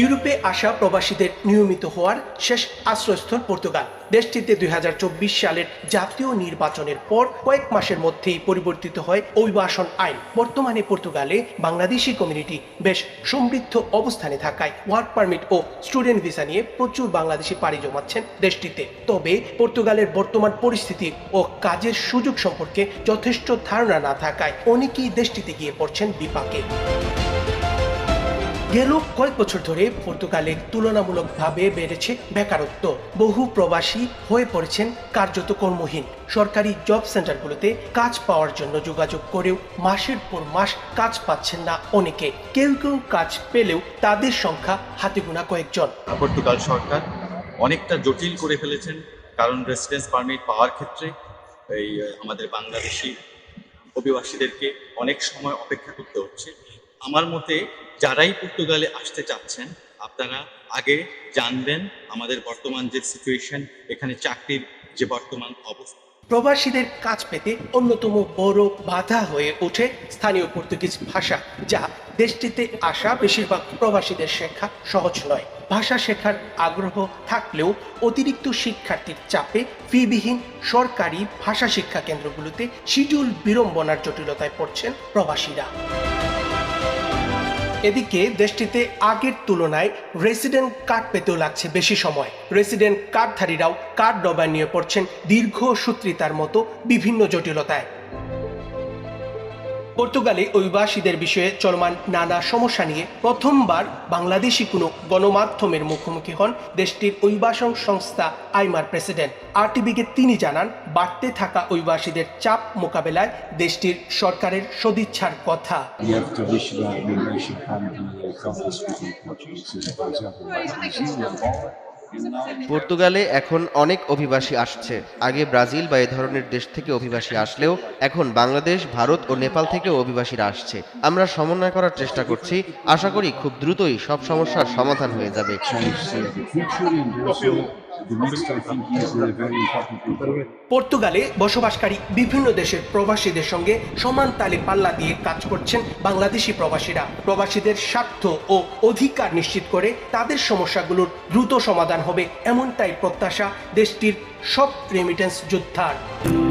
ইউরোপে আসা প্রবাসীদের নিয়মিত হওয়ার শেষ আশ্রয়স্থল পর্তুগাল। দেশটিতে দুই হাজার চব্বিশ সালের জাতীয় নির্বাচনের পর কয়েক মাসের মধ্যেই পরিবর্তিত হয় অভিবাসন আইন। বর্তমানে পর্তুগালে বাংলাদেশি কমিউনিটি বেশ সমৃদ্ধ অবস্থানে থাকায় ওয়ার্ক পারমিট ও স্টুডেন্ট ভিসা নিয়ে প্রচুর বাংলাদেশি পাড়ি জমাচ্ছেন দেশটিতে। তবে পর্তুগালের বর্তমান পরিস্থিতি ও কাজের সুযোগ সম্পর্কে যথেষ্ট ধারণা না থাকায় অনেকেই দেশটিতে গিয়ে পড়ছেন বিপাকে। গেল কয়েক বছর ধরে পর্তুগালে তুলনামূলকভাবে বেড়েছে বেকারত্ব। বহু প্রবাসী হয়ে পড়েছেন কার্যত কর্মহীন। সরকারি জব সেন্টারগুলোতে কাজ পাওয়ার জন্য যোগাযোগ করেও মাসের পর মাস কাজ পাচ্ছেন না অনেকে। কেউ কেউ কাজ পেলেও তাদের সংখ্যা হাতে গোনা কয়েকজন। পর্তুগাল সরকার অনেকটা জটিল করে ফেলেছেন কারণ রেসিডেন্স পারমিট পাওয়ার ক্ষেত্রে এই, আমাদের বাংলাদেশি অভিবাসীদেরকে অনেক সময় অপেক্ষা করতে হচ্ছে। আমার মতে যারাই পর্তুগালে আসতে চাচ্ছেন, আপনারা আগে জানবেন আমাদের বর্তমান যে সিচুয়েশন এখানে চাকরির যে বর্তমান অবস্থা। প্রবাসীদের কাজ পেতে অন্যতম বড় বাধা হয়ে ওঠে স্থানীয় পর্তুগিজ ভাষা, যা দেশটিতে আসা বেশিরভাগ প্রবাসীদের শেখা সহজ নয়। ভাষা শেখার আগ্রহ থাকলেও অতিরিক্ত শিক্ষার্থীর চাপে ফিবিহীন সরকারি ভাষা শিক্ষা কেন্দ্রগুলোতে শিডিউল বিড়ম্বনার জটিলতায় পড়ছেন প্রবাসীরা। এদিকে দেশটিতে আগের তুলনায় রেসিডেন্ট কার্ড পেতেও লাগছে বেশি সময়। রেসিডেন্ট কার্ডধারীরাও কার্ড ডবায় নিয়ে পড়ছেন দীর্ঘ সূত্রিতার মতো বিভিন্ন জটিলতায়। পর্তুগালে অভিবাসীদের বিষয়ে চলমান নানা সমস্যা নিয়ে প্রথমবার বাংলাদেশি কোনো গণমাধ্যমের মুখোমুখি হন দেশটির অভিবাসন সংস্থা আইমার প্রেসিডেন্ট। আরটিভিকে তিনি জানান, বাড়তে থাকা অভিবাসীদের চাপ মোকাবেলায় দেশটির সরকারের সদিচ্ছার কথা। পর্তুগালে এখন অনেক অভিবাসী আসছে। আগে ব্রাজিল বা এ ধরনের দেশ থেকে অভিবাসী আসলেও এখন বাংলাদেশ, ভারত ও নেপাল থেকেও অভিবাসীরা আসছে। আমরা সমন্বয় করার চেষ্টা করছি। আশা করি খুব দ্রুতই সব সমস্যার সমাধান হয়ে যাবে। পর্তুগালে বসবাসকারী বিভিন্ন দেশের প্রবাসীদের সঙ্গে সমান তালে পাল্লা দিয়ে কাজ করছেন বাংলাদেশি প্রবাসীরা। প্রবাসীদের স্বার্থ ও অধিকার নিশ্চিত করে তাদের সমস্যাগুলোর দ্রুত সমাধান হবে এমনটাই প্রত্যাশা দেশটির সব রেমিটেন্স যোদ্ধার।